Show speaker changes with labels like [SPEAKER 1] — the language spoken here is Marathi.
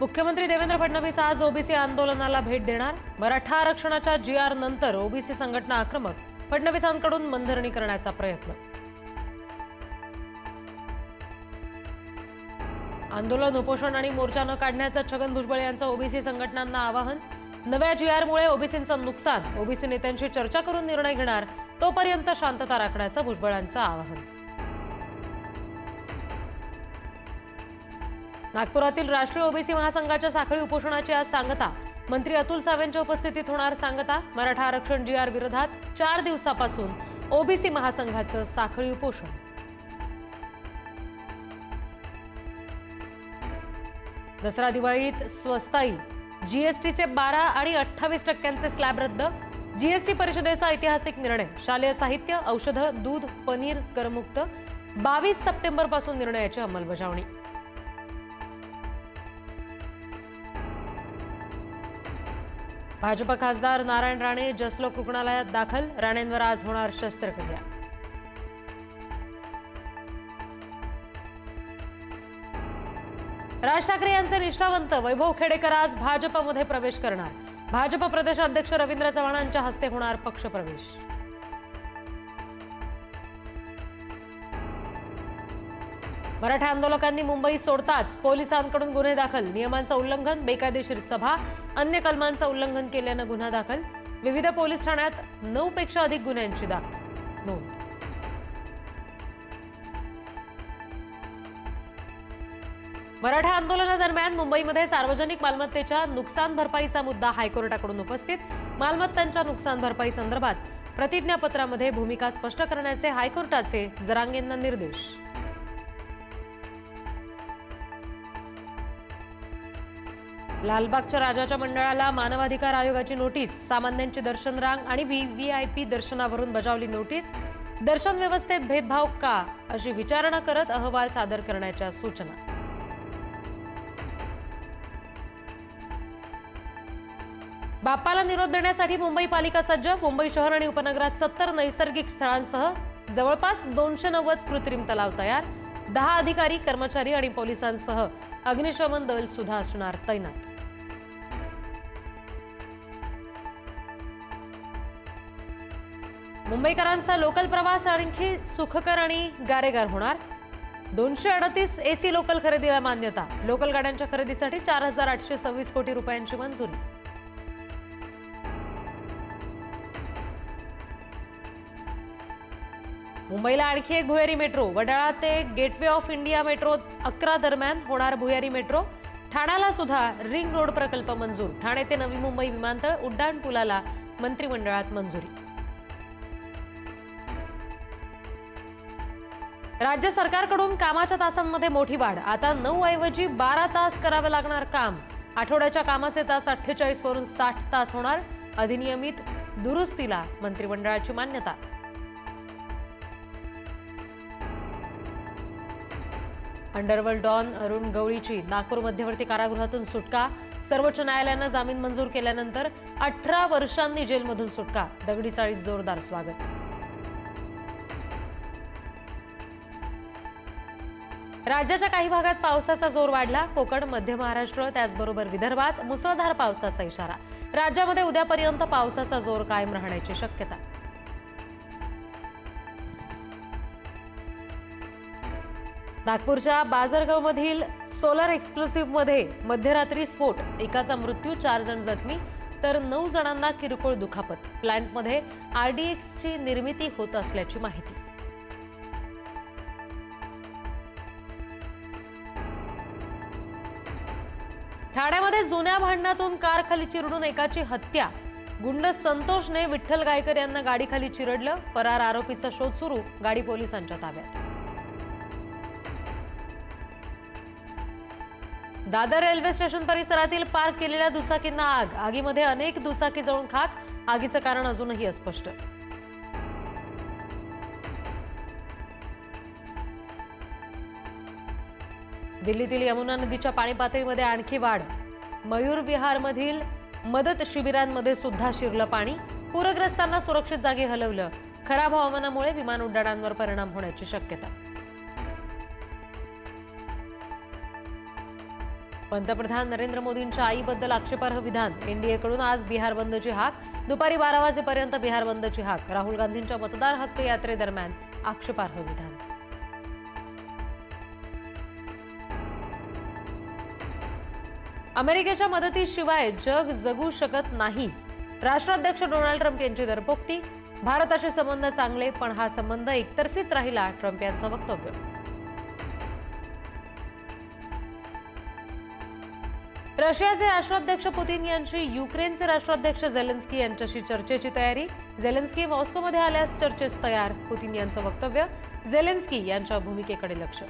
[SPEAKER 1] मुख्यमंत्री देवेंद्र फडणवीस आज ओबीसी आंदोलनाला भेट देणार. मराठा आरक्षणाच्या जी आर नंतर ओबीसी संघटना आक्रमक फडणवीसांकडून मनधरणी करण्याचा प्रयत्न. आंदोलन उपोषण आणि मोर्चा न काढण्याचं छगन भुजबळ यांचं ओबीसी संघटनांना आवाहन. नव्या जी आरमुळे ओबीसींचं नुकसान ओबीसी नेत्यांशी चर्चा करून निर्णय घेणार तोपर्यंत शांतता राखण्याचं भुजबळांचं आवाहन. नागपुरातील राष्ट्रीय ओबीसी महासंघाच्या साखळी उपोषणाची आज सांगता. मंत्री अतुल सावेंच्या उपस्थितीत होणार सांगता. मराठा आरक्षण जी आर विरोधात चार दिवसापासून ओबीसी महासंघाचं साखळी उपोषण. दसरा दिवाळीत स्वस्ताई. जीएसटीचे बारा आणि अठ्ठावीस टक्क्यांचे स्लॅब रद्द. जीएसटी परिषदेचा ऐतिहासिक निर्णय. शालेय साहित्य औषधं दूध पनीर करमुक्त. बावीस सप्टेंबरपासून निर्णयाची अंमलबजावणी. भाजप खासदार नारायण राणे जसलोक रुग्णालयात दाखल. राणेंवर आज होणार शस्त्रक्रिया. राज ठाकरे यांचे निष्ठावंत वैभव खेडेकर आज भाजपमध्ये प्रवेश करणार. भाजप प्रदेशाध्यक्ष रवींद्र चव्हाणांच्या हस्ते होणार पक्षप्रवेश मराठा आंदोलकांनी मुंबई सोडताच पोलिसांकडून गुन्हे दाखल. नियमांचं उल्लंघन बेकायदेशीर सभा अन्य कलमांचं उल्लंघन केल्यानं गुन्हा दाखल. विविध पोलीस ठाण्यात नऊ पेक्षा अधिक गुन्ह्यांची दाखल. नोंद. मराठा आंदोलनादरम्यान मुंबईमध्ये सार्वजनिक मालमत्तेच्या नुकसान भरपाईचा मुद्दा हायकोर्टाकडून उपस्थित. मालमत्तांच्या नुकसान भरपाई संदर्भात प्रतिज्ञापत्रामध्ये भूमिका स्पष्ट करण्याचे हायकोर्टाचे जरांगेंना निर्देश. लालबागच्या राजाच्या मंडळाला मानवाधिकार आयोगाची नोटीस सामान्यांची दर्शन रांग आणि पी दर्शनावरून बजावली नोटीस. दर्शन व्यवस्थेत भेदभाव का? अशी विचारणा करत अहवाल सादर करण्याच्या सूचना. बाप्पाला निरोप देण्यासाठी मुंबई पालिका सज्ज मुंबई शहर आणि उपनगरात सत्तर नैसर्गिक स्थळांसह जवळपास दोनशे नव्वद कृत्रिम तलाव तयार. दहा अधिकारी कर्मचारी आणि पोलिसांसह अग्निशमन दल सुद्धा असणार तैनात. मुंबईकरांचा लोकल प्रवास आणखी सुखकर आणि गारेगार होणार. दोनशे अडतीस एसी लोकल खरेदीला मान्यता. लोकल गाड्यांच्या खरेदीसाठी चार हजार आठशे सव्वीस कोटी रुपयांची मंजुरी. मुंबईला आणखी एक भुयारी मेट्रो वडाळा ते गेटवे ऑफ इंडिया मेट्रो अकरा दरम्यान होणार भुयारी मेट्रो. ठाण्याला सुद्धा रिंग रोड प्रकल्प मंजूर. ठाणे ते नवी मुंबई विमानतळ उड्डाण पुलाला मंत्रिमंडळात मंजुरी. राज्य सरकारकडून कामाच्या तासांमध्ये मोठी वाढ. आता नऊ ऐवजी बारा तास करावे लागणार काम. आठवड्याच्या कामाचे तास अठ्ठेचाळीस वरून साठ तास होणार. अधिनियमित दुरुस्तीला मंत्रिमंडळाची मान्यता. अंडरवर्ल्ड डॉन अरुण गवळीची नागपूर मध्यवर्ती कारागृहातून सुटका. सर्वोच्च न्यायालयानं जामीन मंजूर केल्यानंतर अठरा वर्षांनी जेलमधून सुटका. दगडी चाळीत जोरदार स्वागत. राज्याच्या काही भागात पावसाचा जोर वाढला. कोकण मध्य महाराष्ट्र त्याचबरोबर विदर्भात मुसळधार पावसाचा इशारा. राज्यामध्ये उद्यापर्यंत पावसाचा जोर कायम राहण्याची शक्यता. नागपूरच्या बाजरगावमधील सोलर एक्सप्लोसिव्हमध्ये मध्यरात्री स्फोट. एकाचा मृत्यू चार जण जखमी तर नऊ जणांना किरकोळ दुखापत. प्लॅन्टमध्ये आरडीएक्सची निर्मिती होत असल्याची माहिती. ठाण्यामध्ये जुन्या भांडणातून कार खाली चिरडून एकाची हत्या. गुंड संतोषने विठ्ठल गायकर यांना गाडीखाली चिरडलं. फरार आरोपीचा शोध सुरू गाडी पोलिसांच्या ताब्यात. दादर रेल्वे स्टेशन परिसरातील पार्क केलेल्या दुचाकींना आग. आगीमध्ये अनेक दुचाकी जळून खाक. आगीचं कारण अजूनही अस्पष्ट. दिल्लीतील यमुना नदीच्या पाणी पातळीमध्ये आणखी वाढ. मयूर विहारमधील मदत शिबिरांमध्ये सुद्धा शिरलं पाणी. पूरग्रस्तांना सुरक्षित जागी हलवलं. खराब हवामानामुळे विमान उड्डाणांवर परिणाम होण्याची शक्यता. पंतप्रधान नरेंद्र मोदींच्या आईबद्दल आक्षेपार्ह विधान. एनडीएकडून आज बिहार बंदची हाक. दुपारी बारा वाजेपर्यंत बिहार बंदची हाक. राहुल गांधींच्या मतदार हक्क यात्रेदरम्यान आक्षेपार्ह विधान. अमेरिकेच्या मदतीशिवाय जग जगू शकत नाही. राष्ट्राध्यक्ष डोनाल्ड ट्रम्प यांची दरपोक्ती. भारताशी संबंध चांगले पण हा संबंध एकतर्फीच राहिला ट्रम्प यांचं वक्तव्य. रशियाचे राष्ट्राध्यक्ष पुतीन यांची युक्रेनचे राष्ट्राध्यक्ष झेलेन्स्की यांच्याशी चर्चेची तयारी. झेलेन्स्की मॉस्कोमध्ये आल्यास चर्चेस तयार पुतीन यांचं वक्तव्य. झेलेन्स्की यांच्या भूमिकेकडे लक्ष.